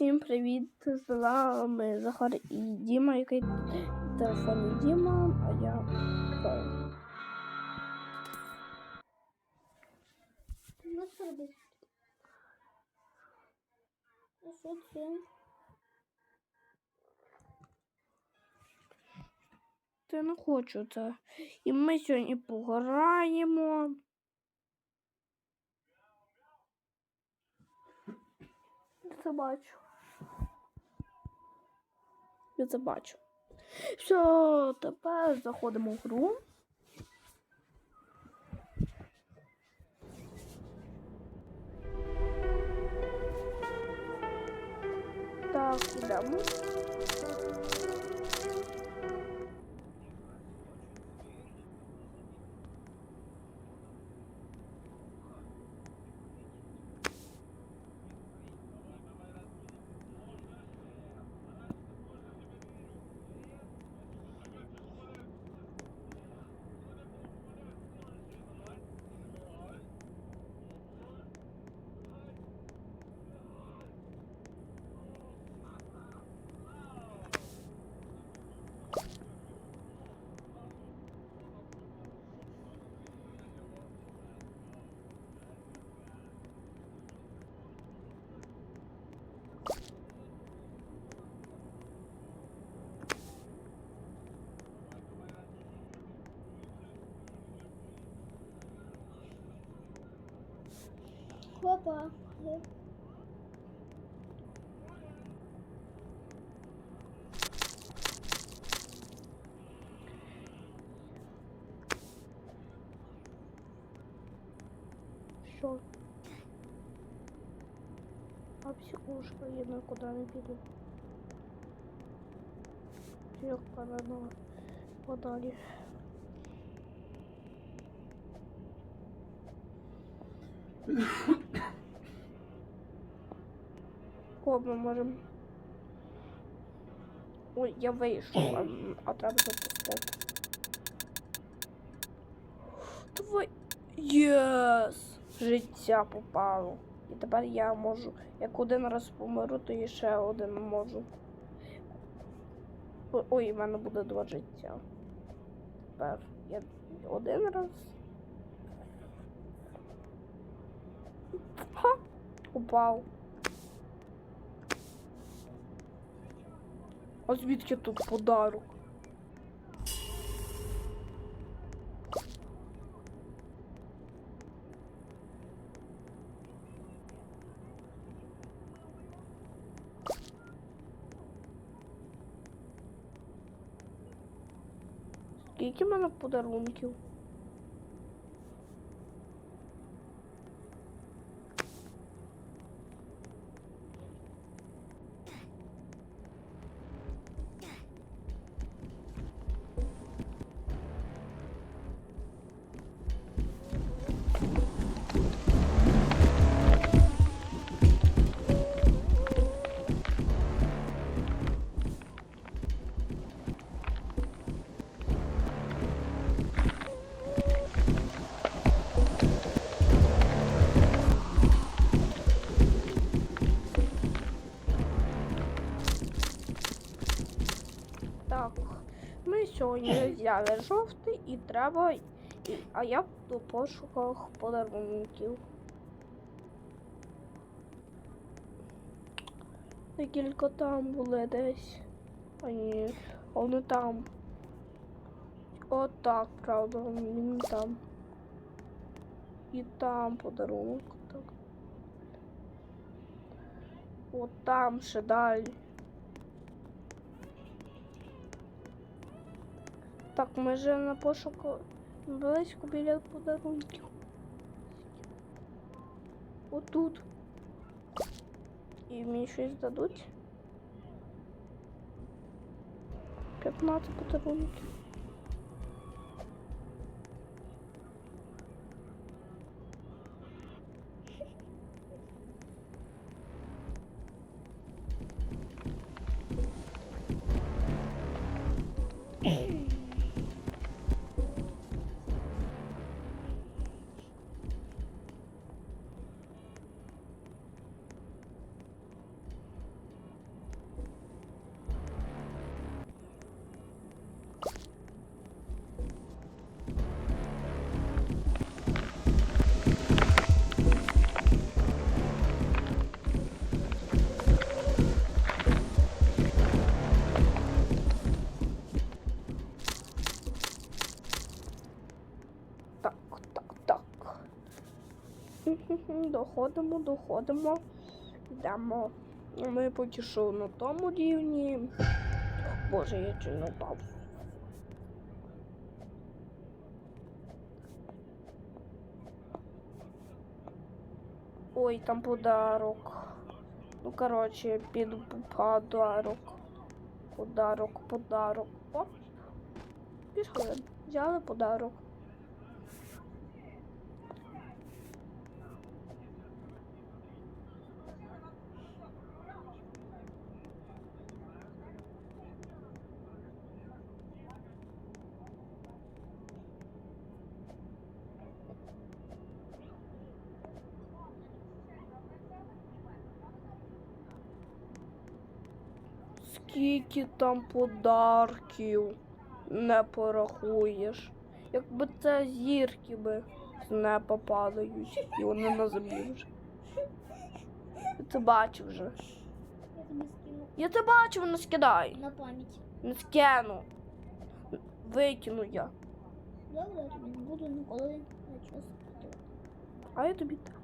Всім привіт! З вами Захар і Діма, який в телефоні Діма, а я граю. Ну, що робити? Що це? Та не хочу це. І ми сьогодні пограємо. Я це бачу. Я це бачу. Все, тепер заходимо в гру. Так, йдемо. Хопа. Що? А психушка, я никуди не піду. Психка на подалі. О, ми можемо. Ой, я вийшов, а, а треба запустити. Давай. Єс! Життя попало. І тепер я можу. Як один раз помиру, то і ще один можу. Ой, в мене буде два життя. Тепер я один раз. Ха! Упав. А звідки тут подарок? Скільки в мене подарунків? Так, ми сьогодні взяли жовтий і треба. А я в пошуках подарунків. Декілька там були десь. А ні, вони там. От так, правда, він там. І там подарунок. Так. От там ще далі. Так, ми вже на пошуку близько біля подарунків. Отут. І мені щось дадуть. 15 подарунків. Доходимо, доходимо. Йдемо. Ми поки що на тому рівні. Боже, я чи не впав. Ой, там подарок. Ну, коротше, під подарок. Подарок, подарок. Оп. Пішли. Взяли подарок. Скільки там подарків не порахуєш. Якби це зірки би з неба падають, і вони на землі вже. Я це бачив вже. Я тобі скину Я це бачив, не скидай. на пам'ять. Не скину. Викину я. Добре, я тобі не буду ніколи нічого скидати. А я тобі так.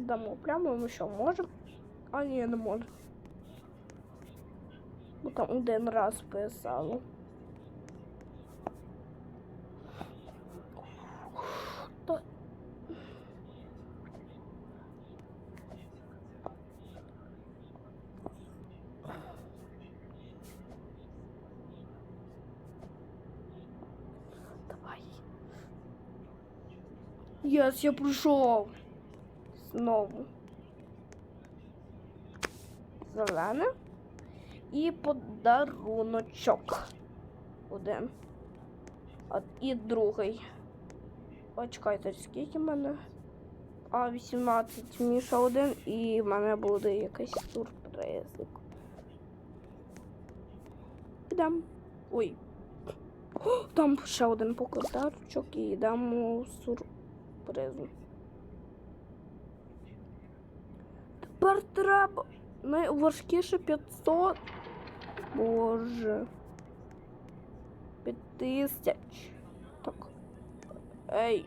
Дамо прямо ми що можемо? А ні, не можемо. Бо там один раз писало. Єс, я прийшов. Знову. Зелене. І подаруночок. Один. А, і другий. О, скільки в мене? А, 18. Міша один і в мене буде якийсь сюрпризик. Йдемо. Ой. О, там ще один покладачок і йдемо сюрпризу. Тепер треба найважкіше 500. Боже. 5000. Так. Ей.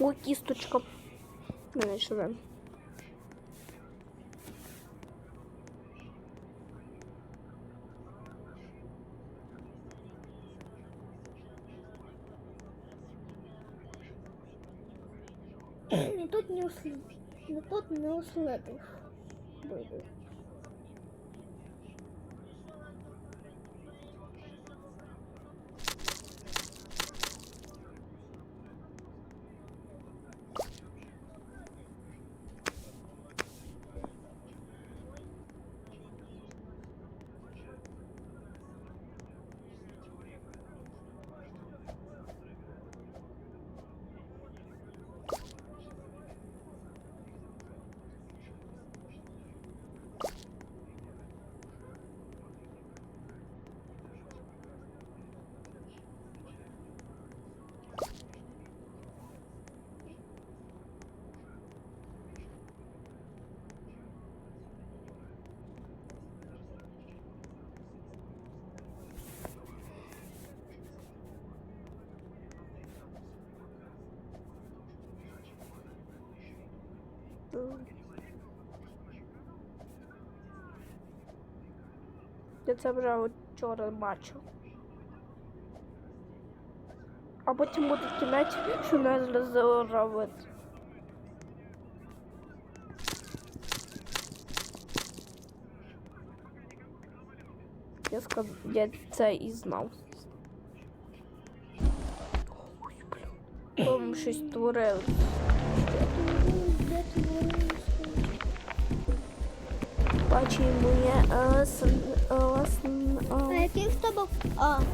О, кісточка. Не живе. Не тут не уследив. Не тут не уследив. Я це вже вчора бачив. А потім буде кінець, що не зробити. Я сказ... я це і знав. Ой, блін. Там щось творили. Бачимо я ласн... ласн... А який в тебе? А, в.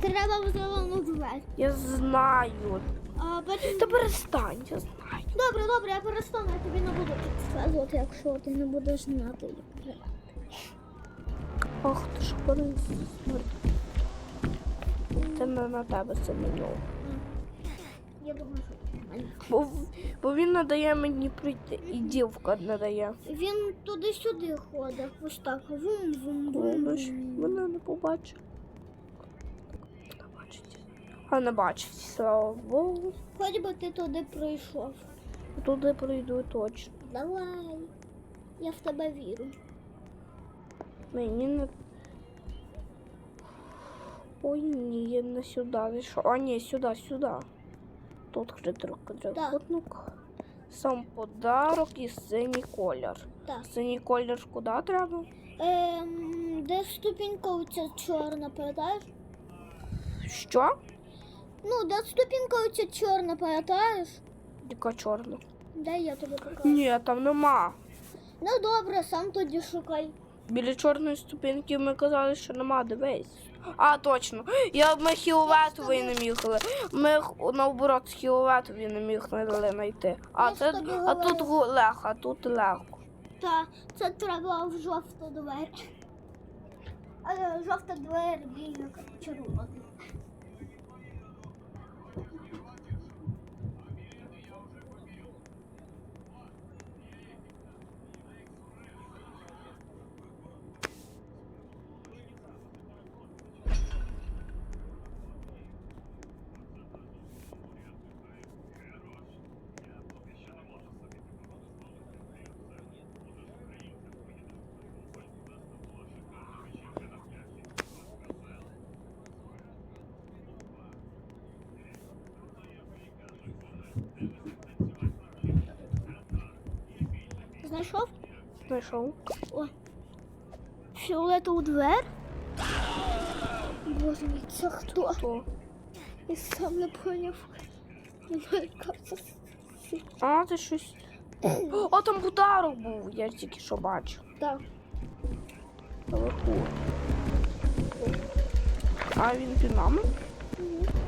Треба взяла двері. Я знаю. А потім... Та перестань, я знаю. Добре, добре, я перестану, я тобі не буду підказувати, якщо ти не будеш знати. як грати. Ах, ти ж корисний. Це не на тебе це меню. Я думаю, що. Бо, бо він не дає мені прийти, і дівка не дає. Він туди-сюди ходить, ось так. Вум, вум, вум. мене не побачив. Не бачить. А не бачить, слава Богу. Хоч би ти туди прийшов. Туди прийду точно. Давай. Я в тебе вірю. Мені не. Ой, ні, я не сюди зайшов. А ні, сюди, сюди. Тут хитрок трикутник. Сам подарок і синій колір. Так. Синій колір куди треба? Ем, де ступінька оця чорна, пам'ятаєш? Що? Ну, де ступінька оця чорна, пам'ятаєш? Яка чорна? Де я тобі покажу? Ні, там нема. Ну добре, сам тоді шукай. Біля чорної ступінки ми казали, що нема, дивись. А, точно. Я ми хіловетовий не міг. Ми наоборот хіловетовий не міг знайти. А, це, а тут легко, а тут легко. Та це треба в жовту двері. Але жовта двері біля червоних. Знайшов? Знайшов. О. Фіолетову двер? Боже мій, це хто? То. Я сам не поняв. А, це щось. О, там подарок був, я тільки що бачив. Так. А він під нами?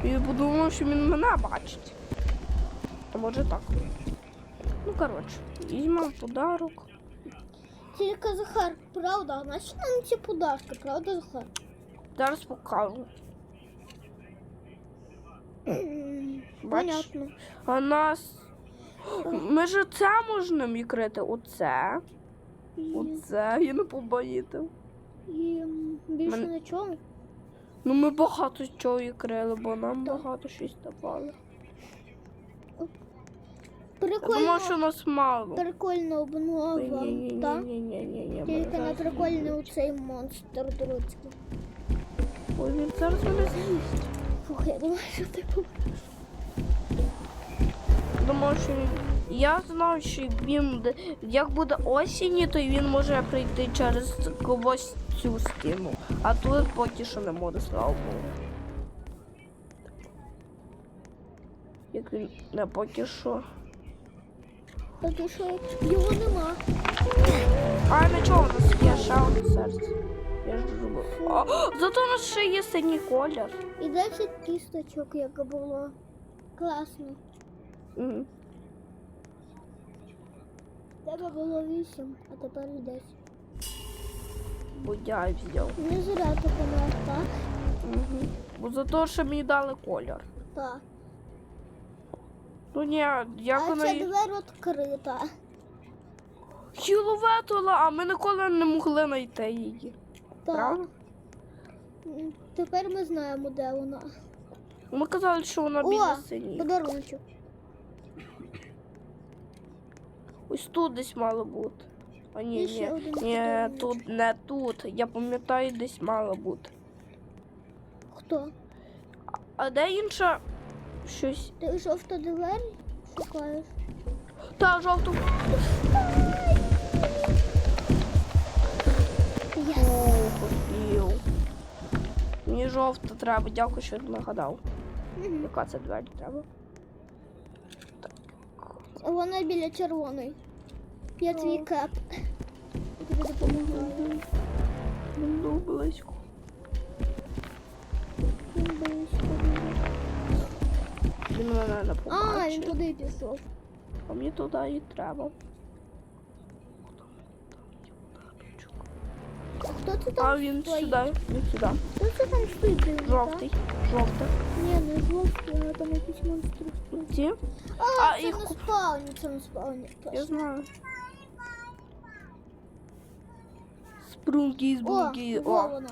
І подумав, що він мене бачить. А може так. Ну, коротше, візьмемо подарок. Тільки Захар, правда, наші нам ці подарки, правда, Захар? Зараз покажу. Бачиш? Понятно. А нас. Ми ж це можна відкрити. Оце. І, Оце я не побоїтив. і м, більше Мен- нічого. Ну ми багато чого відкрили, бо нам багато щось давали. Прикольно, думав, що нас мало. прикольна обнова, так? Тільки не прикольний оцей монстр друцький. Ой, він зараз мене з'їсть. Фух, я думаю, що ти помреш. Думав, що він. Я знав, що він як буде осінні, то він може прийти через когось цю стіну. А тут поки що не може, слава Богу. Як він не поки що. Тоді що його нема. А нічого, у нас є одне серце. Я ж зробив. Зато у нас ще є синій колір. І 10 кісточок, як було. Класно. Тебе було 8, а тепер 10. Бо я взяв. Не зря помер, так? Угу. Бо за те, що мені дали колір. Так. Ну ні, як а вона ця є. двері відкрита. Хіловетила, а ми ніколи не могли знайти її. Так. Правда? Тепер ми знаємо, де вона. Ми казали, що вона біля синій. подарунчик. Ось тут десь мало бути. А ні, ні, ні, тут не тут. Я пам'ятаю, десь мало бути. Хто? А де інша щось? Ти жовту двері шукаєш? Та жовту. Yes. О, хотів. Мені жовта треба, дякую, що нагадав. Мгм. Яка це двері треба? Вона біля червоної. Я твій О. кеп. Я тобі допомагаю. Ну, близько. Він близько. Він мене не А, побачив. він туди пішов. А мені туди і треба. А хто це там? А він стоїть? сюди, він сюди. Хто це там стоїть? дивно, Жовтий. Жовтий. так? Ні, не жовтий, а там якісь монстри. Ті? А, А, це їх на куп- спавні, це на спавні. Я точно. знаю. Спрунги, О, збунги. во О, вона.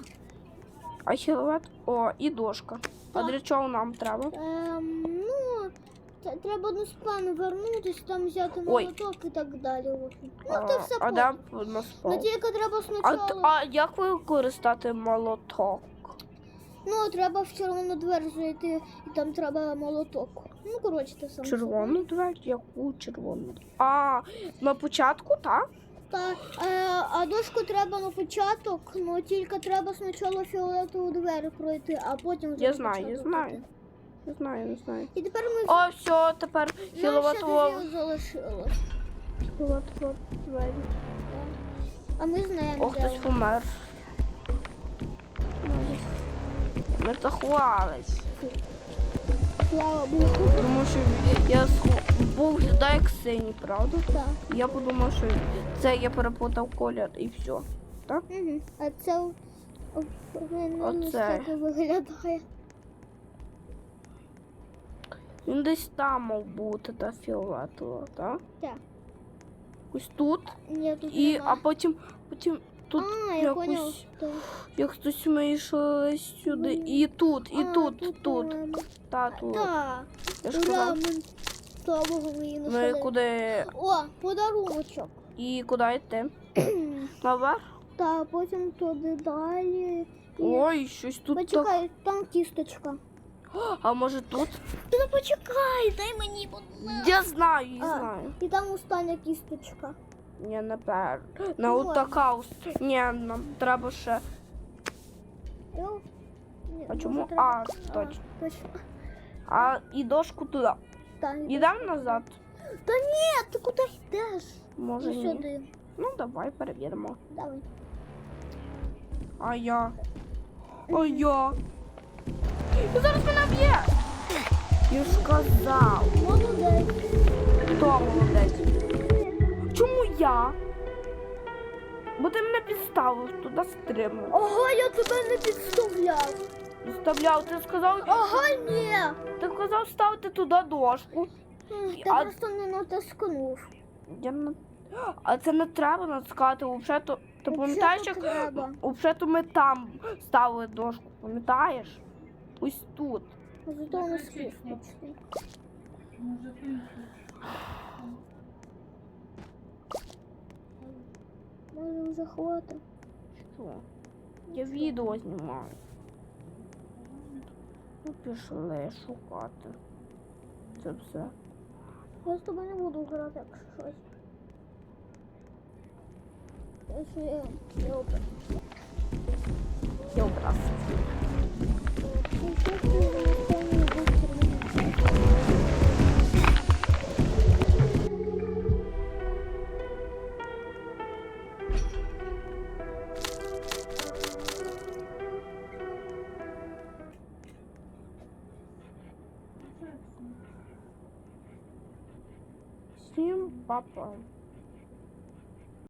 а хіловет. О, і дошка. А Так. для чого нам треба? Ем, ну, це треба на спавн вернутися, там взяти Ой. молоток і так далі. Ну, А, це все а де на Ну, тільки треба А, спочатку. т- а як використати молоток? Ну, треба в червону двері зайти, і там треба молоток. Ну, коротше, те саме. Червону двері? Яку червону? А, на початку, так? Так, е, а дошку треба на початок, ну тільки треба спочатку фіолетову двері пройти, а потім вже Я знаю, я знаю. іти. Не знаю, не знаю. І тепер ми О, все, тепер хіловатово. залишилось. Двері. А ми знаємо, О, де хтось вони. помер. Ми заховались. Слава Богу. Тому що я схо- був виглядає як синій, правда? Так. Я подумав, що це я перепутав колір і все. Угу. А це о, повинно Оце. так виглядає. Він десь там мав бути та фіолетово, так? Так. Ось тут. Ні, тут І, нема. а потім, потім тут а, я якось, як хтось вийшов сюди. І тут, і А, тут, тут. по-моєму. Та, тут. Так. Я ж казав. Слава Богу, ми Ми куди. О, подаруночок. І куди йти? Наверх? Та потім туди далі. І- Ой, щось тут так. Почекай, там кісточка. А може тут? Ну почекай, дай мені, будь ласка. Я знаю, я А. знаю. І там остання кісточка. Ні, не пер. На Вот. от така. Ні, нам треба ще. Йо. Ні, А може, чому? треба- А, точно. точно. А і дошку туди. Та, ні. Назад. Та ні, ти куди йдеш? Може Ну, ні. сюди. Ну давай перевіримо. Давай. А я. А я. Зараз мене б'є. Я ж сказав. Молодець. Хто молодець? Чому я? Бо ти мене підставив туди стримав. Ага, я тебе не підставляв. Підставляв, ти сказав, Ага, ні. ти сказав ставити туди дошку. Ти А- просто не натискнув. Я не... А це не треба натискати. Взагалі, то ти пам'ятаєш, як треба. взагалі ми там ставили дошку, пам'ятаєш? Ось тут. Зато у нас кісточний. Може вже хватить. Що? Я відео знімаю. Ну, пішли шукати. Це все. Я з тобою не буду грати, якщо щось. Якщо я не образ. Я образ. Всім папа.